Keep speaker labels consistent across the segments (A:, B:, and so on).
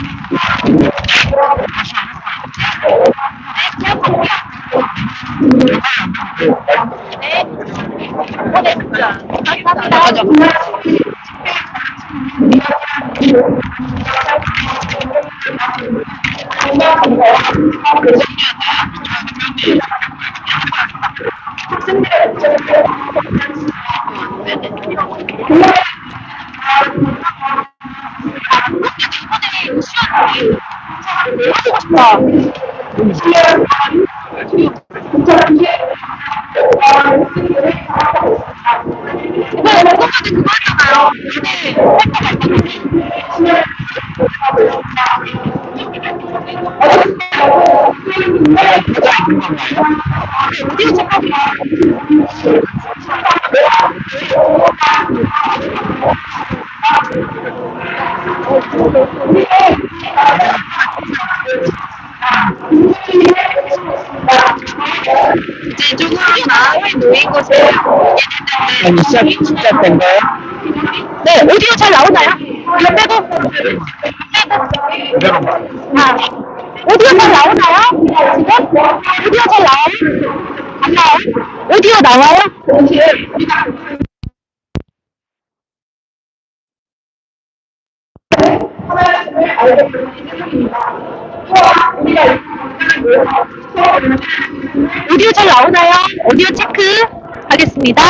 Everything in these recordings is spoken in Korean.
A: Thank you. 이번에 녹음하는 그거 했잖아요. 오디오 체크하기. 이제 조금 마음이 놓인 곳에
B: 아니, 시작, 시작된 거예요?
A: 네, 오디오 잘 나오나요? 이거 빼고? 빼고. 아, 오디오 잘 나오나요? 지금? 오디오 잘 나와요? 안 나와요? 오디오 나와요? 오디오 잘 나오나요? 오디오 체크 하겠습니다.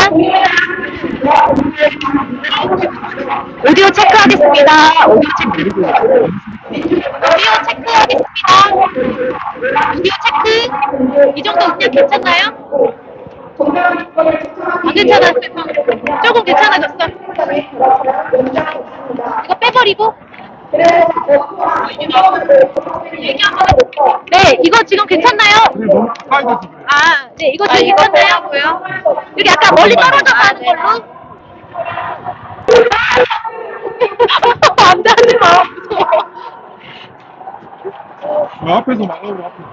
A: 오디오 체크하겠습니다. 오디오 체크. 오디오 체크하겠습니다. 오디오 체크. 이 정도 음량 괜찮나요? 안 괜찮았어. 조금 괜찮아졌어. 이거 빼버리고. 얘기 한번 해볼게요. 네, 이거 지금 괜찮나요? 아, 네, 이거 지금 괜찮나요? 여기 약간 멀리 떨어져서 하는 걸로. 안 돼, 하지 마.
C: 저 앞에서 막으로 앞에서.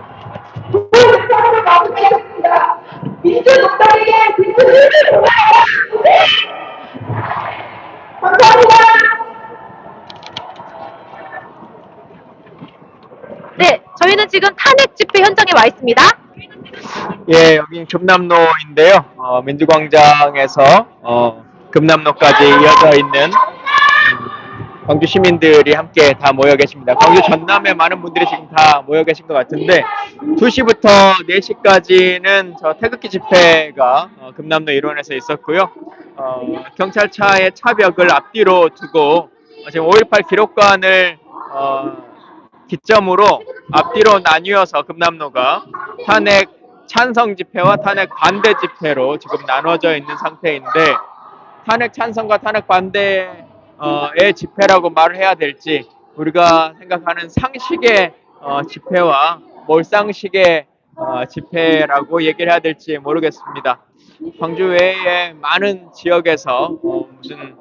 D: 민주 독단에게 민주주의를 보여라! 감사합니다.
A: 네, 저희는 지금 탄핵 집회 있습니다.
B: 예, 여기 금남로인데요. 어, 민주광장에서 어, 금남로까지 이어져 있는 음, 광주 시민들이 함께 다 모여 계십니다. 광주 전남에 많은 분들이 지금 다 모여 계신 것 같은데 2시부터 4시까지는 저 태극기 집회가 어, 금남로 일원에서 있었고요. 어, 경찰차의 차벽을 앞뒤로 두고 어, 지금 5.18 기록관을 어, 기점으로 앞뒤로 나뉘어서 금남로가 탄핵 찬성 집회와 탄핵 반대 집회로 지금 나눠져 있는 상태인데 탄핵 찬성과 탄핵 반대의 집회라고 말을 해야 될지 우리가 생각하는 상식의 어, 집회와 몰상식의 어, 집회라고 얘기를 해야 될지 모르겠습니다. 광주 외에 많은 지역에서 어, 무슨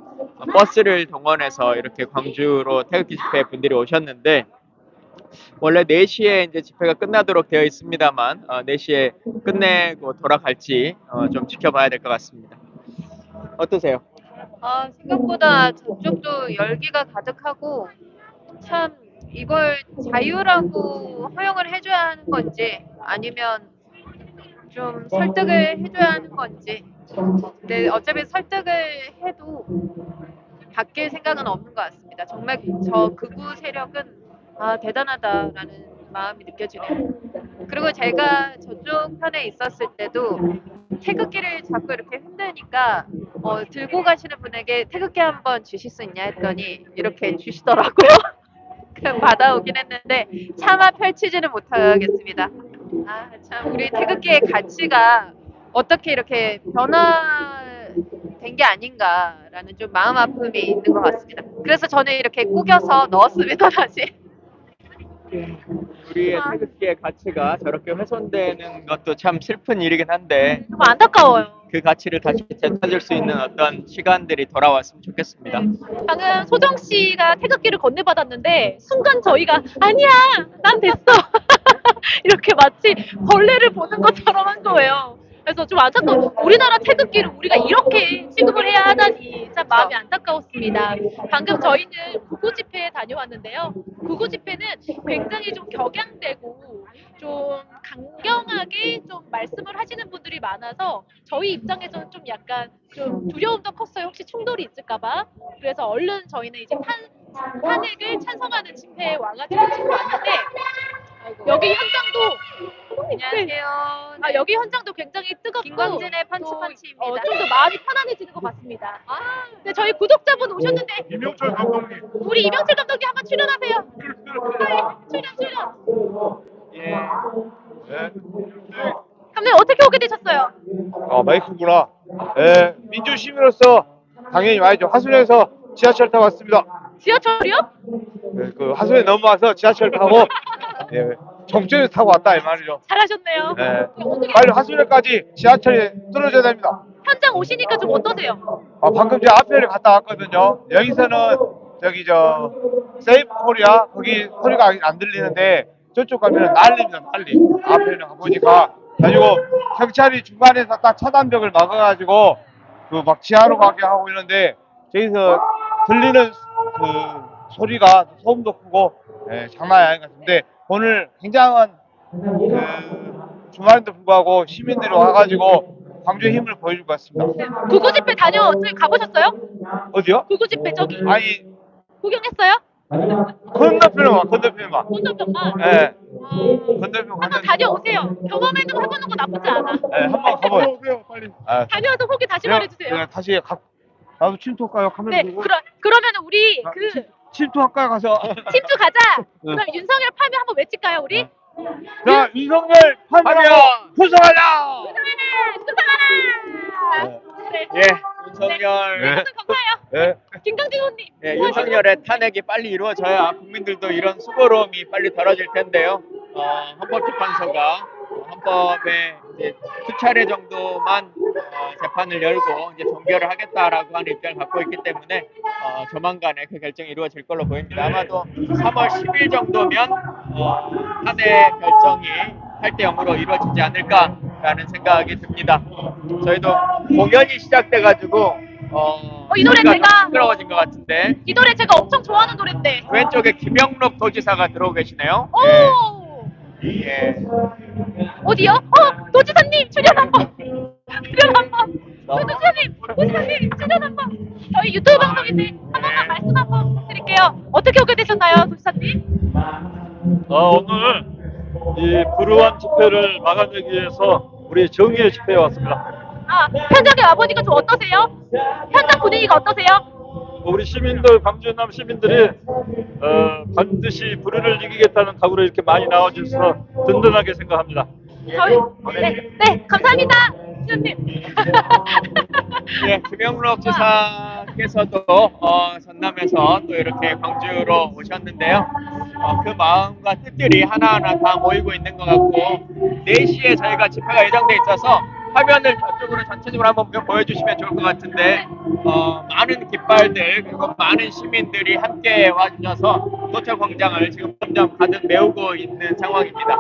B: 버스를 동원해서 이렇게 광주로 태극기 집회 분들이 오셨는데 원래 4시에 이제 집회가 끝나도록 되어 있습니다만 어, 4시에 끝내고 돌아갈지 어, 좀 지켜봐야 될 것 같습니다. 어떠세요?
E: 아, 생각보다 저쪽도 열기가 가득하고 참 이걸 자유라고 허용을 해줘야 하는 건지 아니면 좀 설득을 해줘야 하는 건지 근데 어차피 설득을 해도 바뀔 생각은 없는 것 같습니다. 정말 저 극우 세력은 아, 대단하다라는 마음이 느껴지네요. 그리고 제가 저쪽 편에 있었을 때도 태극기를 자꾸 이렇게 흔드니까 어, 들고 가시는 분에게 태극기 한번 주실 수 있냐 했더니 이렇게 주시더라고요. 그냥 받아오긴 했는데 차마 펼치지는 못하겠습니다. 아, 참 우리 태극기의 가치가 어떻게 이렇게 변화된 게 아닌가라는 좀 마음 아픔이 있는 것 같습니다. 그래서 저는 이렇게 꾸겨서 넣었습니다, 다시.
B: 우리의 태극기의 가치가 저렇게 훼손되는 것도 참 슬픈 일이긴 한데
A: 좀 안타까워요.
B: 그 가치를 다시 되찾을 수 있는 어떤 시간들이 돌아왔으면 좋겠습니다.
A: 방금 소정 씨가 태극기를 건네받았는데 순간 저희가 아니야 난 됐어 이렇게 마치 벌레를 보는 것처럼 한 거예요. 그래서 좀 안타까워. 우리나라 태극기를 우리가 이렇게 취급을 해야 하다니 참 마음이 안타까웠습니다. 방금 저희는 구구 집회에 다녀왔는데요. 구구 집회는 굉장히 좀 격양되고 좀 강경하게 좀 말씀을 하시는 분들이 많아서 저희 입장에서는 좀 약간 좀 두려움도 컸어요. 혹시 충돌이 있을까봐. 그래서 얼른 저희는 이제 탄, 탄핵을 찬성하는 집회에 와가지고 지금 왔는데 여기 현장도
E: 안녕하세요.
A: 아, 여기 현장도 굉장히 뜨겁고
E: 김광진의 펀치펀치입니다.
A: 어, 좀더 마음이 편안해지는 것 같습니다. 아, 네, 저희 구독자분 오셨는데
C: 김영철 감독님.
A: 우리 이명철 감독님 한번 출연하세요. 네, 출연 출연.
B: 예.
C: 네.
A: 감독님 어떻게 오게 되셨어요?
C: 아 마이크구나. 예, 민주 시민으로서 당연히 와야죠. 하순에서 지하철 타고 왔습니다.
A: 지하철이요?
C: 네, 그 하순에 넘어와서 지하철 타고 예, 정점에서 타고 왔다 이 말이죠.
A: 잘하셨네요.
C: 네.
A: 어떻게
C: 빨리 하순에까지 지하철이 떨어져야 됩니다.
A: 현장 오시니까 좀 어떠세요?
C: 아, 방금 제 앞에를 갔다 왔거든요. 여기서는 저기 저 세이프 코리아 거기 소리가 안 들리는데 저쪽 가면 난리입니다. 난리. 앞에는 가보니까 가지고 경찰이 중간에서 딱 차단벽을 막아가지고 그 막 지하로 가게 하고 있는데 저기서 들리는 그 소리가 소음도 크고 예, 장난이 아닌 것 같은데 오늘 굉장한 그 주말인데 불구하고 시민들이 와가지고 광주의 힘을 보여줄 것 같습니다.
A: 구구 집회 다녀 저기 가보셨어요?
C: 어디요?
A: 구구 집회 저기
C: 아니
A: 구경했어요?
C: 건너편만 건너편만
A: 혼자병만
C: 예
A: 아,
C: 건너편
A: 한번
C: 건너편
A: 다녀오세요. 경험해도 해보는 거 나쁘지 않아.
C: 예 한번 가봐요
B: 빨리.
C: 아,
A: 다녀와서 후기 다시 말해주세요.
C: 다시 가 나도 침투할까요 카메라
A: 네,
C: 들고
A: 그러, 그러면 우리
C: 아,
A: 그
C: 침투 할까요 가서
A: 침투 가자.
C: 응.
A: 그럼 윤석열 파면 한번 외칠까요, 우리?
C: 네. 자 이성열 판명하고 구성하라
A: 수상하라! 네.
B: 예, 윤석열.
A: 네. 감사해요.
C: 예
A: 김강진 의원님.
B: 예, 윤석열의 탄핵이 빨리 이루어져야 국민들도 이런 수고로움이 빨리 덜어질 텐데요. 어, 헌법재판소가 헌법에 이제 두 차례 정도만 어, 재판을 열고 이제 종결을 하겠다라고 하는 입장을 갖고 있기 때문에 어, 조만간에 그 결정이 이루어질 걸로 보입니다. 아마도 3월 10일 정도면 어, 탄핵 결정이 8대 0으로 이루어지지 않을까라는 생각이 듭니다. 저희도 공연이 시작돼가지고 어,
A: 어, 이 노래 제가-
B: 시끄러워진 것 같은데
A: 이 노래 제가 엄청 좋아하는 노래인데.
B: 왼쪽에 김영록 도지사가 들어오고 계시네요.
A: 오!
B: 예.
A: 어디요? 어, 도지사님 출연 한 번. 출연 한 번. 도지사님, 도지사님 출연 한 번. 저희 유튜브 방송인데 한 번만 말씀 한번 드릴게요. 어떻게 오게 되셨나요, 도지사님?
F: 어, 오늘 이 불우한 집회를 막아내기 위해서 우리 정의의 집회에 왔습니다.
A: 아, 현장에 와보니까 좀 어떠세요? 현장 분위기가 어떠세요?
F: 우리 시민들, 광주남 시민들이 어, 반드시 불의를 이기겠다는 각오로 이렇게 많이 나와주셔서 든든하게 생각합니다.
A: 저희, 네, 네, 감사합니다, 수님.
B: 예, 김영록 지사께서도 어, 전남에서 또 이렇게 광주로 오셨는데요. 어, 그 마음과 뜻들이 하나하나 다 모이고 있는 것 같고 4시에 저희가 집회가 예정돼 있어서 화면을 저쪽으로 전체적으로 한번 보- 보여주시면 좋을 것 같은데 어, 많은 깃발들 그리고 많은 시민들이 함께 와주셔서 도처 광장을 지금 점점 가득 메우고 있는 상황입니다.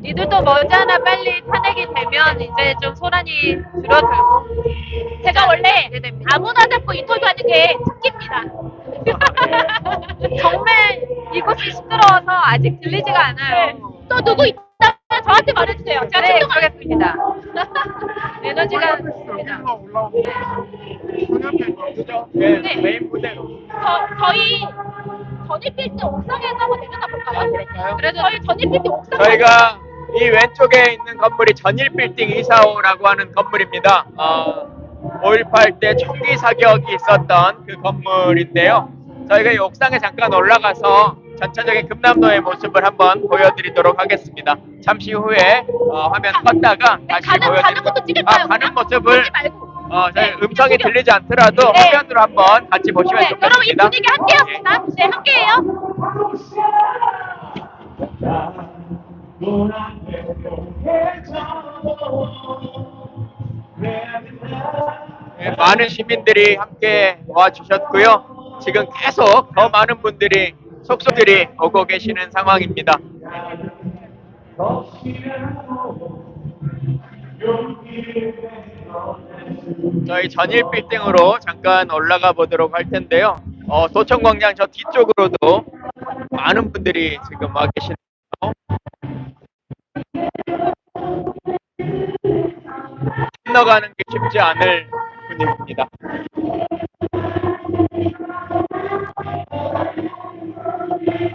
E: 니들도 머지않아 빨리 탄핵이 되면 이제 좀 소란이 줄어들고
A: 제가 원래. 아무나 잡고 인터뷰하는 게 특기입니다.
E: 정말 이곳이 시끄러워서 아직 들리지가 않아요.
A: 또 누구 있다면 저한테 말해주세요. 제가
E: 네. 그러겠습니다. 에너지가 있습니다.
B: 예,
A: 네.
B: 메인 무대로.
A: 저, 저희 전입빌딩 옥상에서 한번 내려다 볼까요?
B: 그럴까요?
A: 그래도 저희 전입빌딩 옥상
B: 저희가 이 왼쪽에 있는 건물이 전일 빌딩 245라고 하는 건물입니다. 어, 5.18 때 총기 사격이 있었던 그 건물인데요. 저희가 이 옥상에 잠깐 올라가서 전체적인 금남로의 모습을 한번 보여드리도록 하겠습니다. 잠시 후에 어, 화면 껐다가 다시
A: 가는- 가는
B: 보여드리도록
A: 것도 찍을까요?
B: 아, 가는 모습을
A: 말고.
B: 어, 저희
A: 네,
B: 음성이
A: 그냥
B: 들리지 않더라도
A: 네.
B: 화면으로 한번 같이 보시면
A: 네, 여러분 이
B: 좋겠습니다.
A: 분위기 함께였습니다. 네, 함께해요.
B: 네, 많은 시민들이 함께 와주셨고요. 지금 계속 더 많은 분들이 속속들이 오고 계시는 상황입니다. 저희 전일 빌딩으로 잠깐 올라가 보도록 할 텐데요. 어, 도청광장 저 뒤쪽으로도 많은 분들이 지금 와 계시네요. 건너가는 게 쉽지 않을 분위기입니다. 다들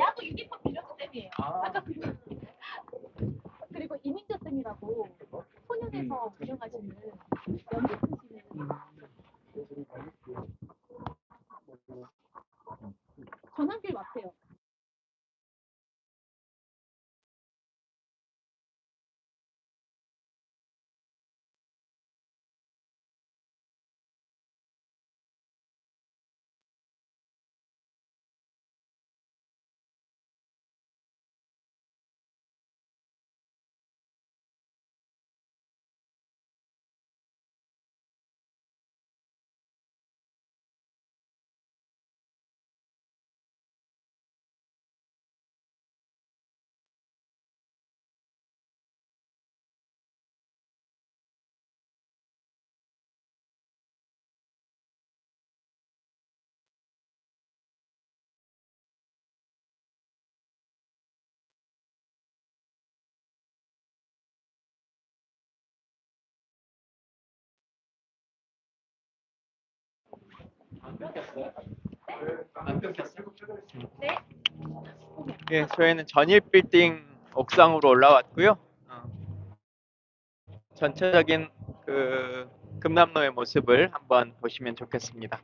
A: 야구 유니폼 빌려준 쌤이에요. 아까 그 그리고 이민재 쌤이라고 소년에서 운영하시는 연기하시는 전환길 맞대요. 네.
B: 예, 저희는 전일 빌딩 옥상으로 올라왔고요. 어, 전체적인 그 금남로의 모습을 한번 보시면 좋겠습니다.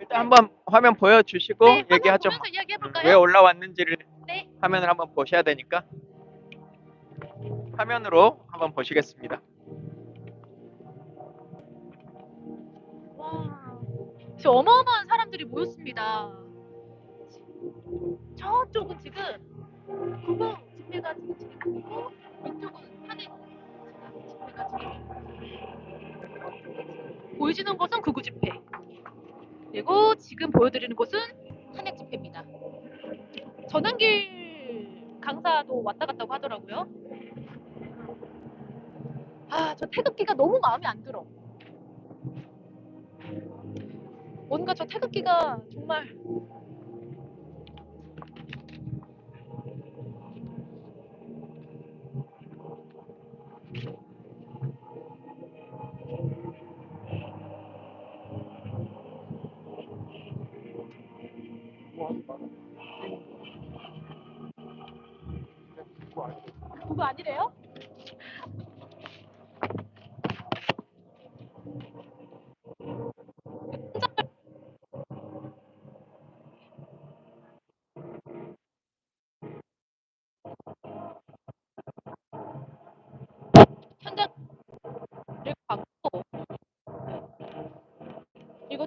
B: 일단 한번 화면 보여주시고
A: 네,
B: 얘기하죠.
A: 이야기해볼까요?
B: 왜 올라왔는지를
A: 네.
B: 화면을 한번 보셔야 되니까 화면으로 한번 보시겠습니다.
A: 와, 진짜 어마어마한 사람들이 모였습니다. 저쪽은 지금 구공 집회가 지금 진행되고 이쪽은 탄핵 집회가 진행. 보여지는 것은 구구 집회. 그리고 지금 보여드리는 곳은 탄핵 집회입니다. 전환길 강사도 왔다 갔다고 하더라고요. 아, 저 태극기가 너무 마음에 안 들어. 뭔가 저 태극기가 정말 그 거 아니래요?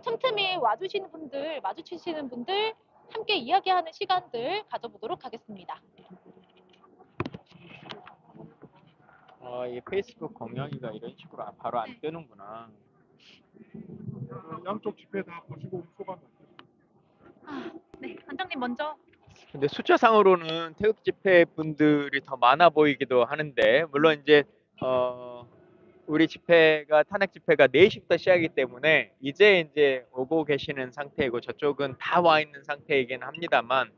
A: 틈틈이 와주시는 분들, 마주치시는 분들 함께 이야기하는 시간들 가져보도록 하겠습니다.
B: 어, 이 페이스북 공룡이가 이런 식으로 바로 안
A: 네.
B: 뜨는구나.
C: 양쪽 집회 다 보시고 소감
A: 네, 관장님 먼저.
B: 근데 숫자상으로는 태극 집회 분들이 더 많아 보이기도 하는데 물론 이제 어 우리 집회가 탄핵 집회가 4시부터 시작이기 때문에 이제 이제 오고 계시는 상태이고 저쪽은 다 와 있는 상태이긴 합니다만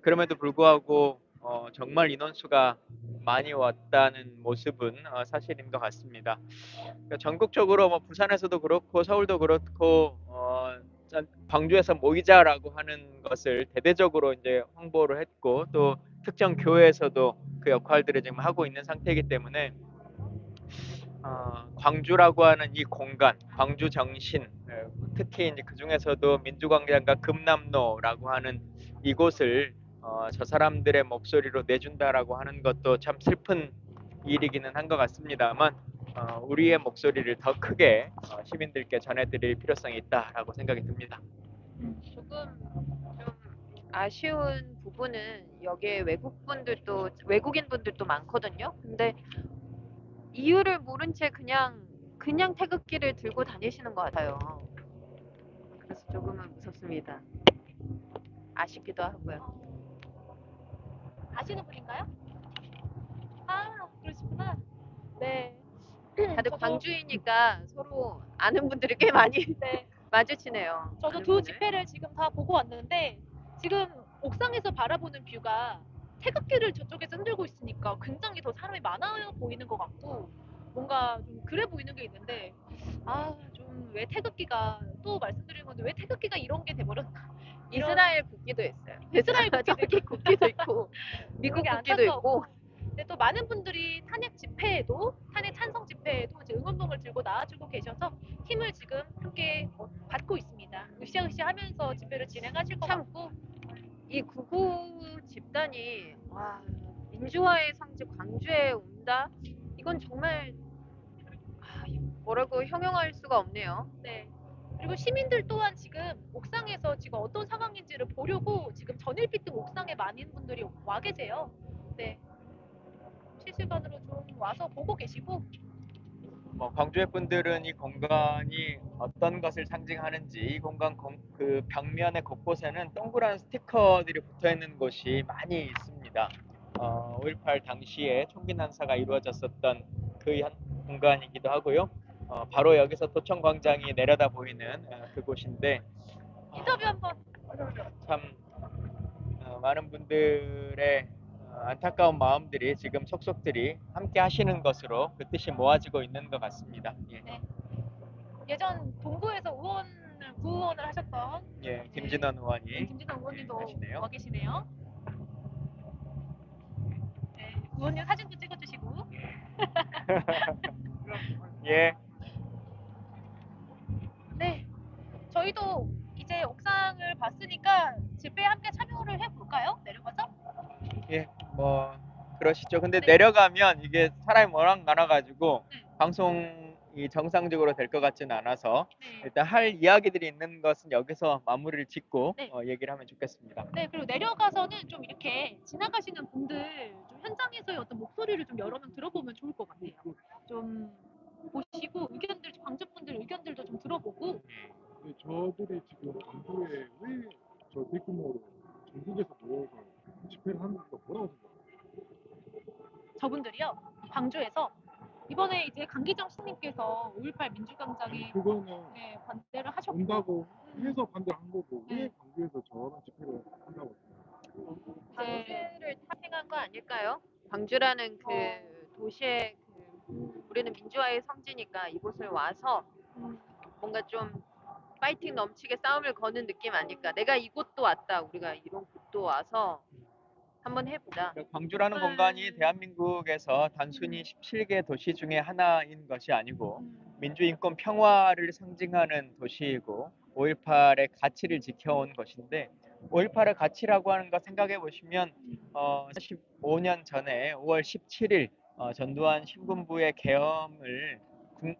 B: 그럼에도 불구하고 어 정말 인원수가 많이 왔다는 모습은 어 사실인 것 같습니다. 그러니까 전국적으로 뭐 부산에서도 그렇고 서울도 그렇고 어 짠- 광주에서 모이자라고 하는 것을 대대적으로 이제 홍보를 했고 또 특정 교회에서도 그 역할들을 지금 하고 있는 상태이기 때문에 어, 광주라고 하는 이 공간, 광주 정신, 예, 특히 이제 그 중에서도 민주광장과 금남로라고 하는 이곳을 어, 저 사람들의 목소리로 내준다라고 하는 것도 참 슬픈 일이기는 한 것 같습니다만 어, 우리의 목소리를 더 크게 어, 시민들께 전해드릴 필요성이 있다라고 생각이 듭니다.
E: 조금 좀 아쉬운 부분은 여기에 외국 분들도 외국인 분들도 많거든요. 근데 이유를 모른 채 그냥 그냥 태극기를 들고 다니시는 것 같아요. 그래서 조금은 무섭습니다. 아쉽기도 하고요.
A: 아시는 분인가요? 아, 그러시구나. 네.
E: 다들
A: 저도-
E: 광주이니까 서로 아는 분들이 꽤 많이
A: 네.
E: 마주치네요.
A: 저도
E: 아는
A: 두
E: 분을.
A: 집회를 지금 다 보고 왔는데 지금 옥상에서 바라보는 뷰가 태극기를 저쪽에서 흔들고 있으니까 굉장히 더 사람이 많아 보이는 것 같고 뭔가 좀 그래 보이는 게 있는데 아 좀왜 태극기가 또 말씀드린 건데 왜 태극기가 이런 게 돼버렸나? 이런-
E: 이스라엘 국기도 있어요.
A: 이스라엘
E: 저기 국기도 있고. 미국
A: 그게
E: 국기도 있고.
A: 근데 또 많은 분들이 탄핵 집회에도 탄핵 찬성 집회에도 이제 응원봉을 들고 나와주고 계셔서 힘을 지금 함께 어, 받고 있습니다. 으쌰으쌰 하면서 집회를 진행하실 것
E: 참
A: 같고.
E: 이 구구 집단이 와 민주화의 상징 광주에 온다? 이건 정말 아, 뭐라고 형용할 수가 없네요.
A: 네. 그리고 시민들 또한 지금 옥상에서 지금 어떤 상황인지를 보려고 지금 전일비등 옥상에 많은 분들이 와 계세요. 네. 실시간으로 좀 와서 보고 계시고
B: 뭐 광주의 분들은 이 공간이 어떤 것을 상징하는지 이 공간 공- 그 벽면의 곳곳에는 동그란 스티커들이 붙어 있는 곳이 많이 있습니다. 어, 5.18 당시에 총기 난사가 이루어졌었던 그 현- 공간이기도 하고요. 어, 바로 여기서 도청광장이 내려다 보이는 어, 그곳인데
A: 인터뷰 한번
B: 참 어, 많은 분들의 어, 안타까운 마음들이 지금 속속들이 함께 하시는 것으로 그 뜻이 모아지고 있는 것 같습니다. 예,
A: 예전 동구에서 의원을 구의원을 하셨던
B: 예 김진원 의원이
A: 김진성 의원님도
B: 예, 하시네요.
A: 와 계시네요. 네, 의원님 사진도 찍어주시고
B: 예,
A: 네, 저희도 이제 옥상을 봤으니까 집회에 함께 참여를 해볼까요? 내려가서?
B: 예, 뭐 그러시죠. 근데
A: 네.
B: 내려가면 이게 사람이 워낙 많아가지고
A: 네.
B: 방송이 정상적으로 될 것 같지는 않아서
A: 네.
B: 일단 할 이야기들이 있는 것은 여기서 마무리를 짓고
A: 네.
B: 어, 얘기를 하면 좋겠습니다.
A: 네, 그리고 내려가서는 좀 이렇게 지나가시는 분들 좀 현장에서의 어떤 목소리를 좀 여러 명 들어보면 좋을 것 같아요. 좀 보시고 의견들, 광주 분들 의견들도 좀 들어보고
G: 네, 저들이 지금 광주에 왜 저 대규모로 전국에서 모여서 집회를 하는 거 뭐라고 생각해요?
A: 저분들이요 광주에서 이번에 이제 강기정 씨님께서 5.18 민주광장에
G: 그거는
A: 네, 반대를 하셨고
G: 온다고 해서 반대한 거고 왜
A: 네.
G: 광주에서 저런 집회를 한다고?
E: 광주를 탓행한 거 아닐까요? 광주라는 그 도시의 그 우리는 민주화의 성지니까 이곳을 와서
A: 음,
E: 뭔가 좀 파이팅 넘치게 싸움을 거는 느낌 아닐까? 내가 이곳도 왔다. 우리가 이런 곳도 와서 한번 해보자.
B: 광주라는
A: 음.
B: 공간이 대한민국에서 단순히 17개 도시 중에 하나인 것이 아니고 민주인권 평화를 상징하는 도시이고 5.18의 가치를 지켜온 것인데 5.18의 가치라고 하는 거 생각해 보시면 어, 15년 전에 5월 17일 어, 전두환 신군부의 계엄을 군-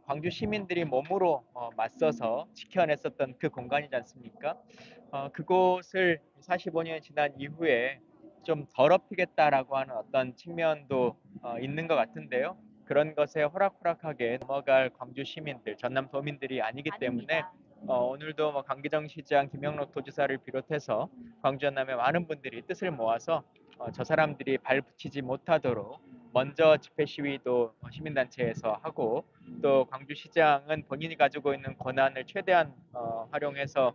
B: 광주 시민들이 몸으로 어, 맞서서 지켜냈었던 그 공간이지 않습니까? 어, 그곳을 45년이 지난 이후에 좀 더럽히겠다라고 하는 어떤 측면도 어, 있는 것 같은데요. 그런 것에 호락호락하게 넘어갈 광주 시민들, 전남 도민들이 아니기 때문에
A: 아닙니다.
B: 어, 오늘도 뭐 강기정 시장, 김영록 도지사를 비롯해서 광주 전남의 많은 분들이 뜻을 모아서 어, 저 사람들이 발 붙이지 못하도록 먼저 집회 시위도 어, 시민단체에서 하고 또 광주시장은 본인이 가지고 있는 권한을 최대한 어, 활용해서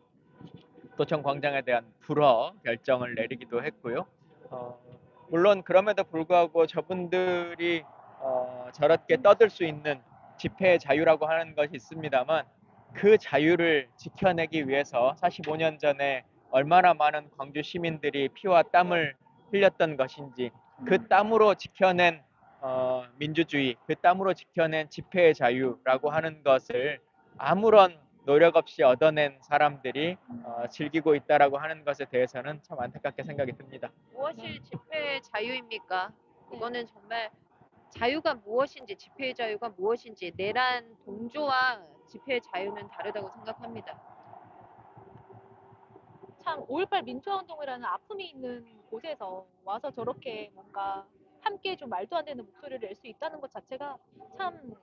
B: 도청 광장에 대한 불허 결정을 내리기도 했고요. 어, 물론 그럼에도 불구하고 저분들이 어, 저렇게 떠들 수 있는 집회 자유라고 하는 것이 있습니다만 그 자유를 지켜내기 위해서 45년 전에 얼마나 많은 광주 시민들이 피와 땀을 흘렸던 것인지 그 땀으로 지켜낸 어, 민주주의, 그 땀으로 지켜낸 집회의 자유라고 하는 것을 아무런 노력 없이 얻어낸 사람들이 어, 즐기고 있다라고 하는 것에 대해서는 참 안타깝게 생각이 듭니다.
E: 무엇이 집회의 자유입니까? 그거는 정말 자유가 무엇인지 집회의 자유가 무엇인지 내란 동조와 집회의 자유는 다르다고 생각합니다.
A: 참5.18 민주화운동이라는 아픔이 있는 곳에서 와서 저렇게 뭔가 함께 좀 말도 안 되는 목소리를 낼 수 있다는 것 자체가 참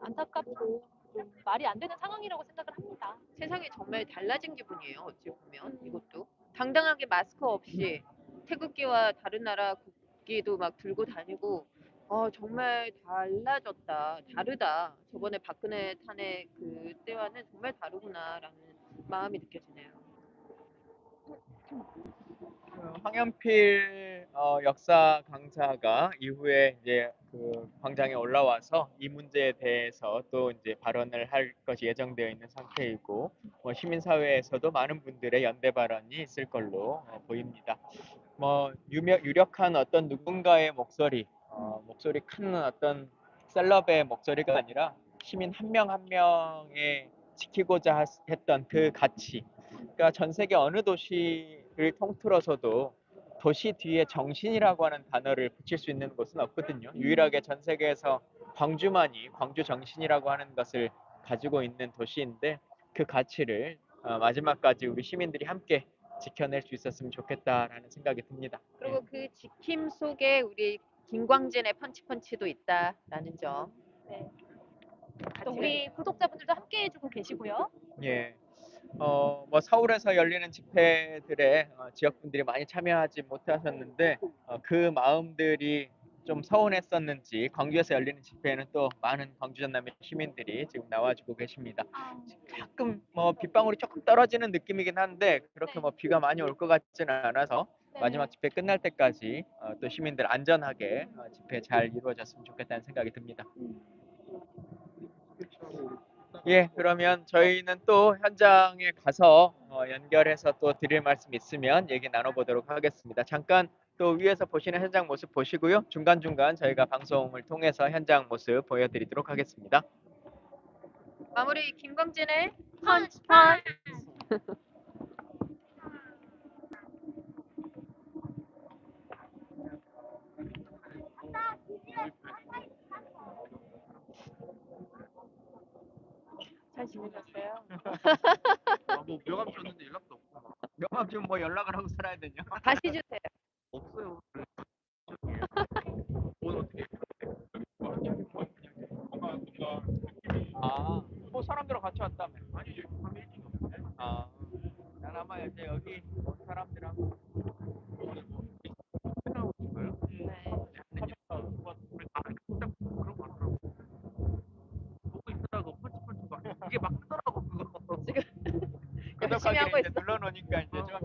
A: 안타깝고 좀 말이 안 되는 상황이라고 생각을 합니다.
E: 세상이 정말 달라진 기분이에요. 어찌 보면 이것도 당당하게 마스크 없이 태극기와 다른 나라 국기도 막 들고 다니고 어 정말 달라졌다 다르다 저번에 박근혜 탄핵 그때와는 정말 다르구나라는 마음이 느껴지네요.
B: 그 황연필 어, 역사 강사가 이후에 이제 그 광장에 올라와서 이 문제에 대해서 또 이제 발언을 할 것이 예정되어 있는 상태이고 뭐 시민사회에서도 많은 분들의 연대 발언이 있을 걸로 어, 보입니다. 뭐 유명, 유력한 어떤 누군가의 목소리, 어, 목소리 큰 어떤 셀럽의 목소리가 아니라 시민 한 명 한 명의 지키고자 하- 했던 그 가치, 그러니까 전 세계 어느 도시를 통틀어서도 도시 뒤에 정신이라고 하는 단어를 붙일 수 있는 곳은 없거든요. 유일하게 전 세계에서 광주만이 광주 정신이라고 하는 것을 가지고 있는 도시인데 그 가치를 어, 마지막까지 우리 시민들이 함께 지켜낼 수 있었으면 좋겠다라는 생각이 듭니다.
E: 그리고 그 지킴 속에 우리 김광진의 펀치펀치도 있다라는 점.
A: 네. 또 우리 구독자분들도 함께 해주고 계시고요.
B: 예. 어, 뭐 서울에서 열리는 집회들에 어, 지역분들이 많이 참여하지 못하셨는데 어, 그 마음들이 좀 서운했었는지 광주에서 열리는 집회에는 또 많은 광주 전남의 시민들이 지금 나와주고 계십니다. 가끔 뭐 빗방울이 조금 떨어지는 느낌이긴 한데 그렇게 뭐 비가 많이 올 것 같지는 않아서
A: 네.
B: 마지막 집회 끝날 때까지 어, 또 시민들 안전하게 어, 집회 잘 이루어졌으면 좋겠다는 생각이 듭니다. 예, 그러면 저희는 또 현장에 가서 어, 연결해서 또 드릴 말씀 있으면 얘기 나눠보도록 하겠습니다. 잠깐 또 위에서 보시는 현장 모습 보시고요. 중간중간 저희가 방송을 통해서 현장 모습 보여드리도록 하겠습니다.
E: 마무리 김광진의 펀치 펀치.
A: 잘 지내셨어요?
C: 뭐 명함 줬는데 연락도 없고
B: 명함 좀뭐 연락을 하고 살아야 되냐?
E: 다시 주세요.
C: 없어요. 오늘 어떻게
B: 아, 뭐 사람들하고 같이 왔다며.
C: 아니 밤에 일찍 없는데
B: 아, 난 아마 이제 여기 온 사람들하고
C: 끝나고 있어요.
E: 네.
C: 우리 다 그런 거 하더라고. 보고 있다가 펀치펀치가 이게 막 뜨더라고 그거.
E: 지금 열심히 하고
B: 이제
E: 있어.
B: 눌러놓으니까 이제
C: 어.
B: 좀